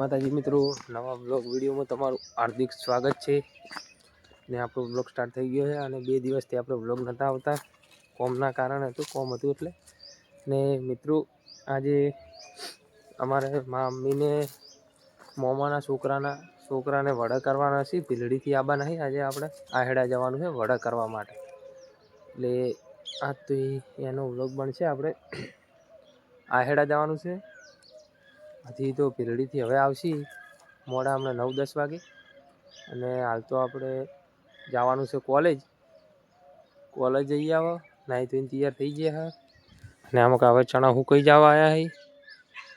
માતાજી મિત્રો, નવા બ્લોગ વિડીયોમાં તમારું હાર્દિક સ્વાગત છે. ને આપણો બ્લોગ સ્ટાર્ટ થઈ ગયો છે અને બે દિવસથી આપણે બ્લોગ નહોતા આવતા. કોમના કારણે હતું, કોમ હતું એટલે. ને મિત્રો, આજે અમારે મમ્મીને મોમાના છોકરાના, છોકરાને વડા કરવાના છે. ભીલડીથી આબા નહીં, આજે આપણે આહેડા જવાનું છે વડા કરવા માટે. એટલે આ તો એનો બ્લોગ બનશે. આપણે આહેડા જવાનું છે. હજી તો ભીલડીથી હવે આવશી. મોડા હમણાં નવ દસ વાગે. અને હાલ તો આપણે જવાનું છે કોલેજ. કોલેજ જઈ આવો. નાહી ધોઈને તૈયાર થઈ ગયા હા. અને આમાં હવે ચણા હુકાઈ જવા આવ્યા હી.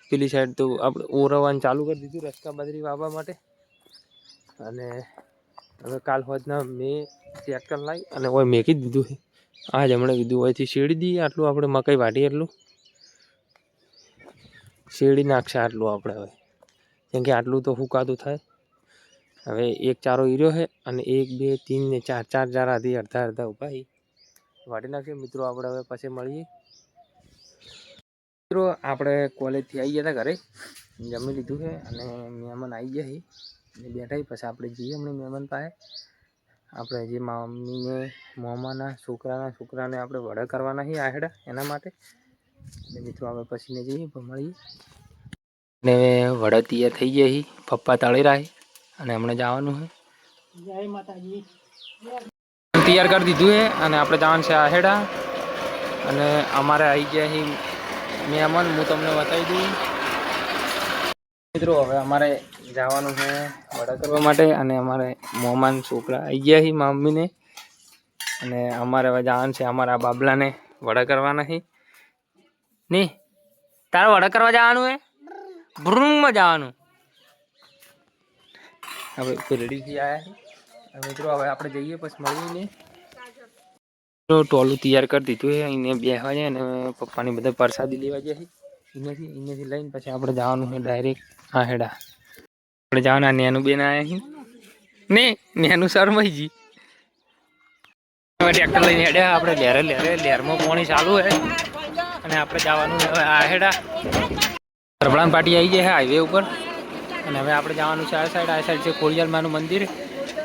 પેલી સાઈડ તો આપણે ઓરવાનું ચાલુ કરી દીધું રસ્તા બાજરી વાવવા માટે. અને હવે કાલ હોજના મેં ટ્રેક્ટર લાવી અને હોય મેકી દીધું આજ હમણાં કીધું હોયથી શેડી દઈએ. આટલું આપણે મકાઈ વાટી એટલું. શેરડી નાખશે આટલું આપણે હવે. કેમ કે આટલું તો ફૂંકાતું થાય. હવે એક ચારો ઈર્યો છે અને એક, બે ત્રણ ને ચાર ચાર ચાર આધી અડધા અડધા છે. વાટી નાખશે મિત્રો, આપણે હવે પછી મળીએ. મિત્રો, આપણે કોલેજથી આવી ગયા હતા ઘરે. જમી લીધું છે અને મહેમાન આવી ગયા અને બેઠા. પછી આપણે જઈએ હમણાં મહેમાન પાસે. આપણે જે મમ્મીને મોમાના, છોકરાના, છોકરાને આપણે વડા કરવાના છે આહેડા એના માટે. એટલે મિત્રો અમે પછીને જઈએ પણ મળીએ. ને વડા તૈયાર થઈ ગયા છે પપ્પા તળી રહ્યા અને હમણાં જવાનું છે તૈયાર કરી દીધું છે અને આપણે જવાનું છે આહેડા. અને અમારે આવી ગયા છે મહેમાન. હું તમને બતાવી દઉં. મિત્રો હવે અમારે જવાનું છે વડા કરવા માટે અને અમારે મોમાન છોકરા આવી ગયા છે મમ્મીને. અને અમારે હવે જવાનું છે અમારા બાબલાને વડા કરવાના છે નહીં તારે વડા કરવા જવાનું હે? ભ્રુંગમાં જવાનું. હવે રેડીથી આવ્યા છે? હવે મિત્રો હવે આપણે જઈએ પછી મળીને. ટોલું તૈયાર કરી દીધું છે. એને બેસવા જાય અને પપ્પાની બધા પ્રસાદી લેવા જાય છે. અહીંયાથી અહીંયાથી લઈને પછી આપણે જવાનું છે ડાયરેક્ટ આ હેડા આપણે જવાના નેનું બેન આવ્યા છે. ને નેનું શરમાઈજી હવે ટ્રેક્ટર લઈને હેડ્યા આપણે લહેરે લહેરે લહેરમાં પાણી ચાલુ છે અને આપણે જવાનું હવે આ હેડા. રબડાન પાટી આવી ગયા છે હાઈવે ઉપર. અને હવે આપણે જવાનું છે આ સાઈડ આ સાઈડ છે ખોડિયાલમાનું મંદિર.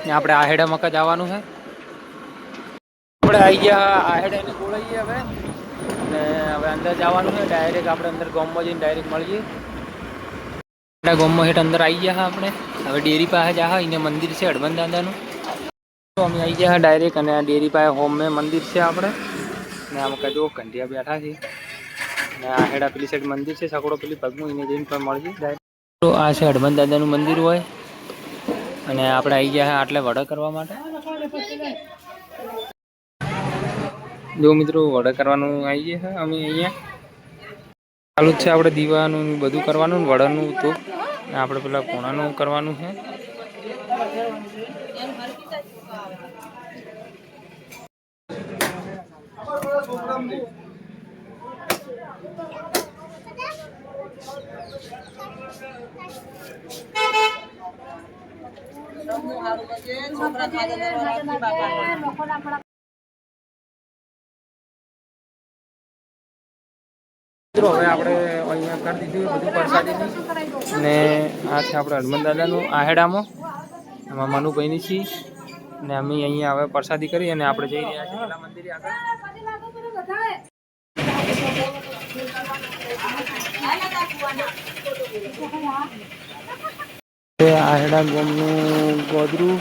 ને આપણે આ હેડા મકા જવાનું છે આપણે આવી ગયા, આ હેડાને બોલાવીએ હવે. અને હવે અંદર જવાનું છે ડાયરેક્ટ આપણે અંદર ગોમમાં જઈને ડાયરેક્ટ મળીએ. ગામમાં હેઠ અંદર આવી ગયા આપણે. હવે ડેરી પાસે જા એને મંદિર છે હડબંદ અમે આવી ગયા ડાયરેક્ટ અને આ ડેરી પાસે હોમમે મંદિર છે આપણે. ને આમ કજો કંઢિયા બેઠા છે. ને આ હેડા પેલી સાઈડ મંદિર છે સકડો પેલી પગમું, એને જઈને પણ ડાયરેક્ટ તો આ છે હડમંત દાદાનું મંદિર હોય. અને આપણે આવી ગયા આટલે વડા કરવા માટે. જો મિત્રો, વડા કરવાનું આવી ગયા છે અમે અહીંયા. ચાલુ જ છે આપણે દીવાનું બધું કરવાનું વડાનું તો. આપણે પેલા કોણાનું કરવાનું છે. હવે આપણે અહીંયા કરી દીધું બધું પ્રસાદી. ને આ છે આપણે હનુમાન દાદાનું આહેડામાં. એમાં મનુભાઈની છીએ ને અમે અહીંયા હવે પ્રસાદી કરી અને આપણે જઈ રહ્યા છીએ ગોમનું ગોદરું.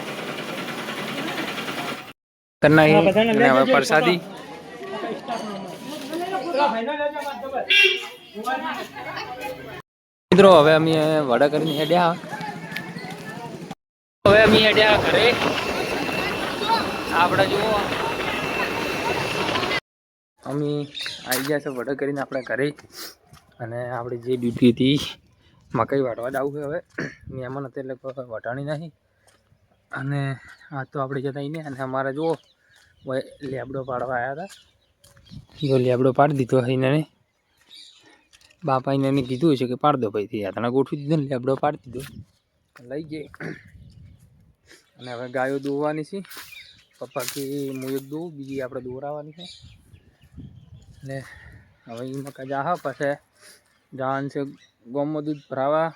અને હવે પ્રસાદી. મિત્રો, હવે અમે વડા કરીને હેડ્યા. હવે અમે ઘરે. આપણે જુઓ. અમે આવી ગયા છે વડા કરીને આપણે ઘરે. અને આપણે જે ડ્યુટી હતી, મકાઈ વાટવા જવું છે હવે. મહેમાન હતા એટલે વટાણી નહીં. અને આ તો આપણે જતા ને અને અમારે જુઓ લેબડો પાડવા આવ્યા હતા. જો લેબડો પાડી દીધો એને બાપા એને કીધું છે કે પાડ દો ભાઈ. થી તને ગોઠવી દીધો ને, લેબડો પાડી દીધો. લઈ જઈ અને હવે ગાયો દોવાની છે. પપ્પા કે હું દોઉં બીજી આપણે દોરાવાની છે. ને હવે એ મકા જા પછી જવાનું છે ગોમમાં દૂધ ભરાવા.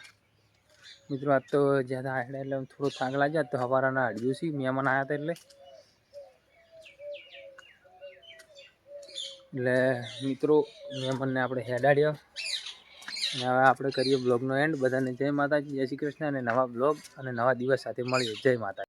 મિત્રો, આજ તો જ્યાં હાડે એટલે થોડો થાક લાગ્યા તો હવારાના હડ્યું છે. મહેમાન આવ્યા હતા એટલે. એટલે મિત્રો, મહેમાનને આપણે હેડાડ્યા. અને હવે આપણે કરીએ બ્લોગનો એન્ડ બધાને જય માતાજી, જય શ્રી કૃષ્ણ અને નવા બ્લોગ અને નવા દિવસ સાથે મળીએ. જય માતા